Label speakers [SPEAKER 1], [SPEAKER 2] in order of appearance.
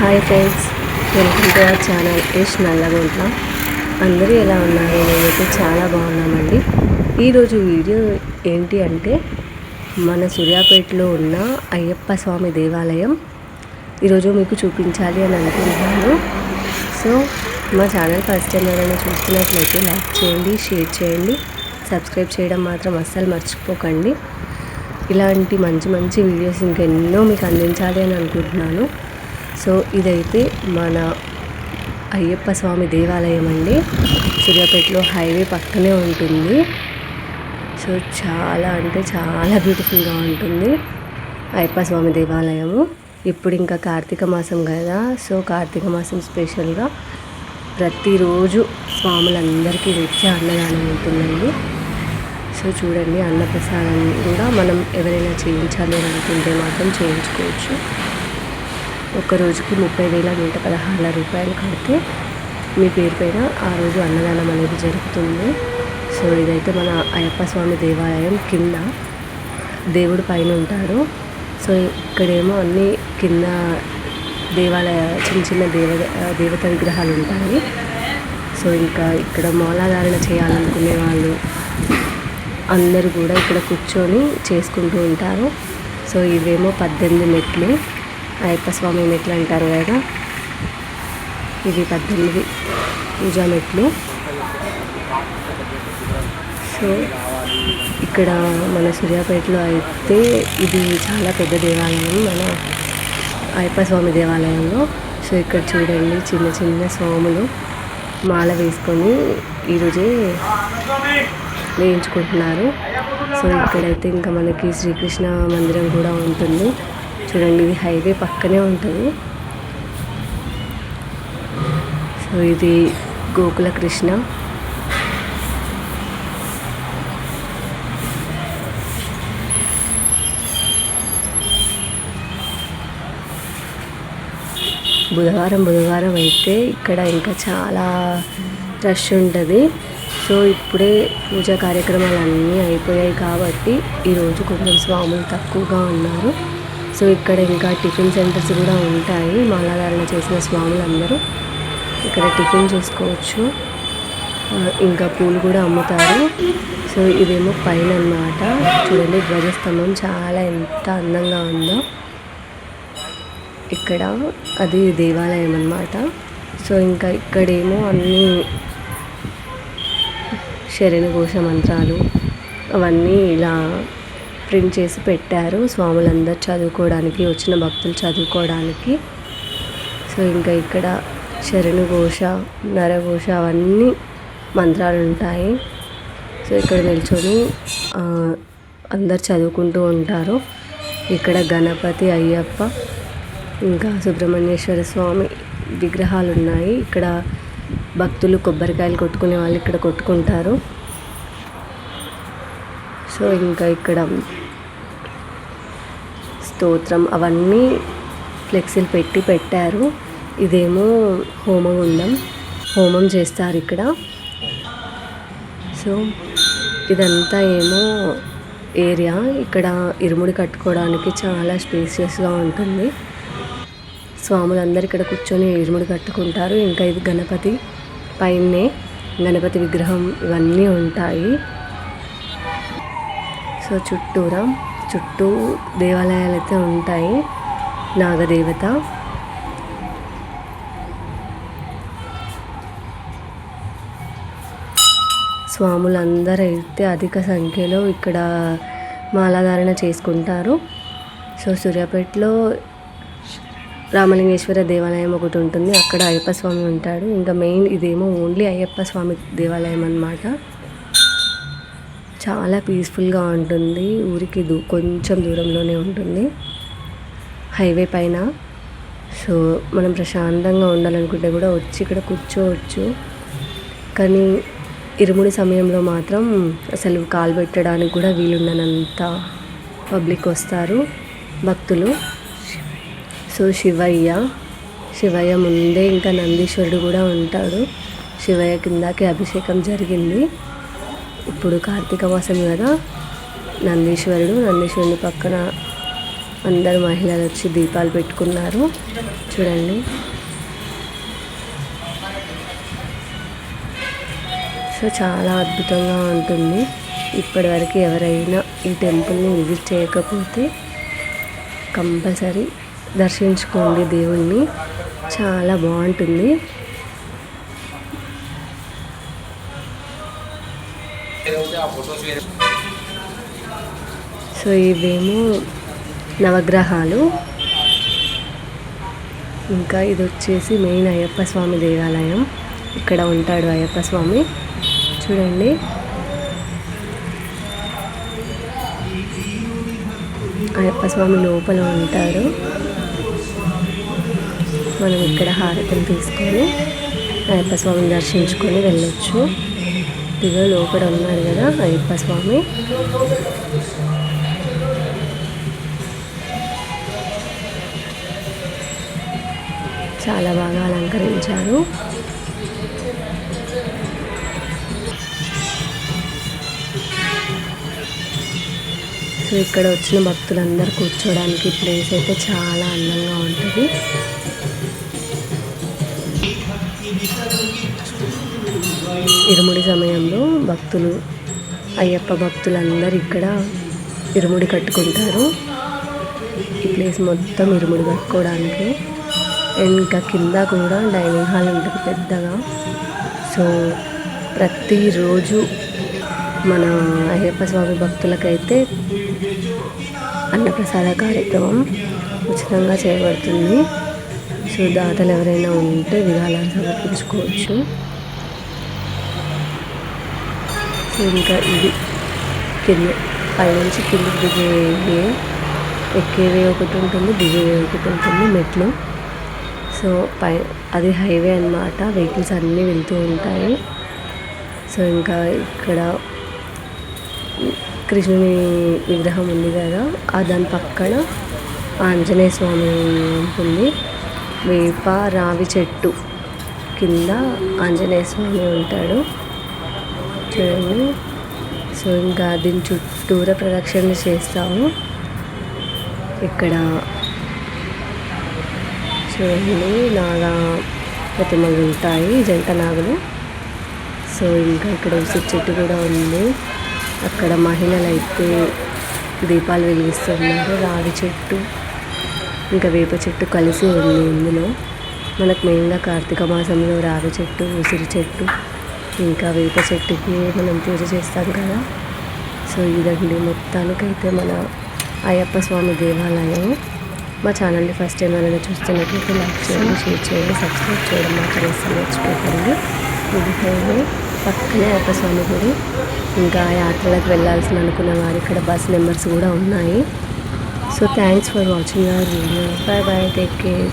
[SPEAKER 1] Hi friends welcome to our channel Yash Nallaguntla అందరూ ఎలా ఉన్నారు? నేనైతే చాలా బాగున్నామండి. ఈరోజు వీడియో ఏంటి అంటే మన సూర్యాపేటలో ఉన్న అయ్యప్ప స్వామి దేవాలయం. ఈరోజు మీకు చూపించాలి అని అనుకుంటున్నాను. సో మా ఛానల్ ఫస్ట్ టైం ఎవరైనా చూస్తున్నట్లయితే లైక్ చేయండి షేర్ చేయండి. సబ్స్క్రైబ్ చేయడం మాత్రం అస్సలు మర్చిపోకండి. ఇలాంటి మంచి మంచి వీడియోస్ ఇంకెన్నో మీకు అందించాలి అని అనుకుంటున్నాను. సో ఇదైతే మన అయ్యప్ప స్వామి దేవాలయం అండి. సూర్యాపేటలో హైవే పక్కనే ఉంటుంది. సో చాలా అంటే చాలా బ్యూటిఫుల్గా ఉంటుంది అయ్యప్ప స్వామి దేవాలయము. ఇప్పుడు ఇంకా కార్తీక మాసం కదా సో కార్తీక మాసం స్పెషల్గా ప్రతిరోజు స్వాములందరికీ వచ్చే అన్నదానం ఉంటుందండి. సో చూడండి అన్నప్రసాదం కూడా మనం ఎవరైనా చేయించాలి అనుకుంటే మాత్రం చేయించుకోవచ్చు. ఒక రోజుకి ముప్పై వేల నూట పదహారు రూపాయలు కడితే మీ పేరు పైన ఆ రోజు అన్నదానం అనేది జరుగుతుంది. సో ఇదైతే మన అయ్యప్ప స్వామి దేవాలయం కింద దేవుడు పైన ఉంటాడు. సో ఇక్కడేమో అన్ని కింద దేవాలయ చిన్న చిన్న దేవ దేవత విగ్రహాలు ఉంటాయి. సో ఇంకా ఇక్కడ మూలాధారణ చేయాలనుకునే వాళ్ళు అందరూ కూడా ఇక్కడ కూర్చొని చేసుకుంటూ ఉంటారు. సో ఇవేమో పద్దెనిమిది మెట్లు అయ్యప్ప స్వామి మెట్లు అంటారు కదా. ఇవి పద్దెనిమిది పూజా మెట్లు. సో ఇక్కడ మన సూర్యాపేటలో అయితే ఇది చాలా పెద్ద దేవాలయం మన అయ్యప్ప స్వామి దేవాలయంలో. సో ఇక్కడ చూడండి చిన్న చిన్న స్వాములు మాల వేసుకొని ఈరోజే వేయించుకుంటున్నారు. సో ఇక్కడైతే ఇంకా మనకి శ్రీకృష్ణ మందిరం కూడా ఉంటుంది. చూడండి ఇది హైవే పక్కనే ఉంటుంది. సో ఇది గోకుల కృష్ణ బుధవారం బుధవారం అయితే ఇక్కడ ఇంకా చాలా రష్ ఉంటుంది. సో ఇప్పుడే పూజా కార్యక్రమాలు అన్నీ అయిపోయాయి కాబట్టి ఈరోజు కొంచెం స్వాములు తక్కువగా ఉన్నారు. సో ఇక్కడ ఇంకా టిఫిన్ సెంటర్స్ కూడా ఉంటాయి. మాలాధారణ చేసిన స్వాములు అందరూ ఇక్కడ టిఫిన్ చేసుకోవచ్చు. ఇంకా పూలు కూడా అమ్ముతారు. సో ఇదేమో పైన అన్నమాట చూడండి ధ్వజస్తంభం చాలా ఎంత అందంగా ఉందో. ఇక్కడ అది దేవాలయం అన్నమాట. సో ఇంకా ఇక్కడేమో అన్నీ శరణ ఘోష మంత్రాలు అవన్నీ ఇలా ప్రింట్ చేసి పెట్టారు స్వాములందరూ చదువుకోవడానికి వచ్చిన భక్తులు చదువుకోవడానికి. సో ఇంకా ఇక్కడ శరణు ఘోష నరఘోష అవన్నీ మంత్రాలు ఉంటాయి. సో ఇక్కడ నిల్చొని అందరు చదువుకుంటూ ఉంటారు. ఇక్కడ గణపతి అయ్యప్ప ఇంకా సుబ్రహ్మణ్యేశ్వర స్వామి విగ్రహాలు ఉన్నాయి. ఇక్కడ భక్తులు కొబ్బరికాయలు కొట్టుకునే వాళ్ళు ఇక్కడ కొట్టుకుంటారు. సో ఇంకా ఇక్కడ స్తోత్రం అవన్నీ ఫ్లెక్సీలు పెట్టి పెట్టారు. ఇదేమో హోమగుండం. హోమం చేస్తారు ఇక్కడ. సో ఇదంతా ఏమో ఏరియా. ఇక్కడ ఇరుముడి కట్టుకోవడానికి చాలా స్పేసియస్గా ఉంటుంది. స్వాములందరూ ఇక్కడ కూర్చొని ఇరుముడి కట్టుకుంటారు. ఇంకా ఇది గణపతి పైనే. గణపతి విగ్రహం ఇవన్నీ ఉంటాయి. సో చుట్టూరా చుట్టూ దేవాలయాలు అయితే ఉంటాయి. నాగదేవత. స్వాములందరూ అయితే అధిక సంఖ్యలో ఇక్కడ మాలాధారణ చేసుకుంటారు. సో సూర్యాపేటలో రామలింగేశ్వర దేవాలయం ఒకటి ఉంటుంది. అక్కడ అయ్యప్ప స్వామి ఉంటాడు. ఇంకా మెయిన్ ఇదేమో ఓన్లీ అయ్యప్ప స్వామి దేవాలయం అన్నమాట. చాలా పీస్ఫుల్గా ఉంటుంది. ఊరికి దూ కొంచెం దూరంలోనే ఉంటుంది. హైవే పైన. సో మనం ప్రశాంతంగా ఉండాలనుకుంటే కూడా వచ్చి ఇక్కడ కూర్చోవచ్చు. కానీ ఇరుముడి సమయంలో మాత్రం అసలు కాలు పెట్టడానికి కూడా వీలుండనంత పబ్లిక్ వస్తారు. భక్తులు. సో శివయ్య. శివయ్య ముందే ఇంకా నందీశ్వరుడు కూడా ఉంటాడు. శివయ్య కిందకి అభిషేకం జరిగింది. ఇప్పుడు కార్తీక మాసం కదా నందీశ్వరుడు నందీశ్వరుని పక్కన అందరు మహిళలు వచ్చి దీపాలు పెట్టుకున్నారు. చూడండి. సో చాలా అద్భుతంగా ఉంటుంది. ఇప్పటివరకు ఎవరైనా ఈ టెంపుల్ని విజిట్ చేయకపోతే కంపల్సరీ దర్శించుకోండి దేవుణ్ణి. చాలా బాగుంటుంది. సో ఇవేమో నవగ్రహాలు. ఇంకా ఇది వచ్చేసి మెయిన్ అయ్యప్ప స్వామి దేవాలయం. ఇక్కడ ఉంటాడు అయ్యప్ప స్వామి. చూడండి. అయ్యప్ప స్వామి లోపల ఉంటారు మనం ఇక్కడ హారతిని తీసుకొని అయ్యప్ప స్వామిని దర్శించుకొని వెళ్ళొచ్చు. ఇదిగో లోపల ఉన్నాడు కదా అయ్యప్ప స్వామి. చాలా బాగా అలంకరించారు. సో ఇక్కడ వచ్చిన భక్తులందరూ కూర్చోడానికి ప్లేస్ అయితే చాలా అందంగా ఉంటుంది. ఇరుముడి సమయంలో భక్తులు అయ్యప్ప భక్తులందరూ ఇక్కడ ఇరుముడి కట్టుకుంటారు. ఈ ప్లేస్ మొత్తం ఇరుముడి కట్టుకోవడానికి. ఇంకా కింద కూడా డైనింగ్ హాల్ ఉంటుంది పెద్దగా. సో ప్రతిరోజు మన అయ్యప్ప స్వామి భక్తులకైతే అన్నప్రసాద కార్యక్రమం ఉచితంగా చేయబడుతుంది. సో దాతలు ఎవరైనా ఉంటే విరాళాలు సమర్పించుకోవచ్చు. సో ఇంకా ఇది కింద పైనుంచి కిందకి దిగే ఎక్కేవే ఒకటి ఉంటుంది దిగేవే ఒకటి ఉంటుంది మెట్లు. సో పై అది హైవే అనమాట వెహికల్స్ అన్నీ వెళ్తూ ఉంటాయి. సో ఇంకా ఇక్కడ కృష్ణుని విగ్రహం ఉంది కదా దాని పక్కన ఆంజనేయ స్వామి ఉంటుంది. వేప రావి చెట్టు కింద ఆంజనేయ స్వామి ఉంటాడు. చూడండి. సో ఇంకా దీని చుట్టూరా ప్రదక్షిణలు చేస్తాము. ఇక్కడ చూడండి నాగా ప్రతిమలు ఉంటాయి జంట నాగులు. సో ఇంకా ఇక్కడ ఉసిరి చెట్టు కూడా ఉంది. అక్కడ మహిళలు అయితే దీపాలు వెలిగిస్తున్నారు రావి చెట్టు ఇంకా వేప చెట్టు కలిసి ఉంది ఇందులో. మనకు మెయిన్గా కార్తీక మాసంలో రావి చెట్టు ఉసిరి చెట్టు ఇంకా వేప చెట్టుకి మనం పూజ చేస్తాం కదా. సో ఇదండి. మొత్తానికైతే మన అయ్యప్ప స్వామి దేవాలయం. మా ఛానల్ని ఫస్ట్ టైం ఏమైనా చూస్తున్నట్లయితే లైక్ చేయండి షేర్ చేయండి సబ్స్క్రైబ్ చేయడం మాత్రం అసలు మర్చిపోకండి. ఇది హైవే పక్కనే ఒక స్వామి గుడి ఇంకా యాత్రలకు వెళ్ళాల్సిన అనుకున్న వారు ఇక్కడ బస్ నెంబర్స్ కూడా ఉన్నాయి. So thanks for watching our video bye bye take care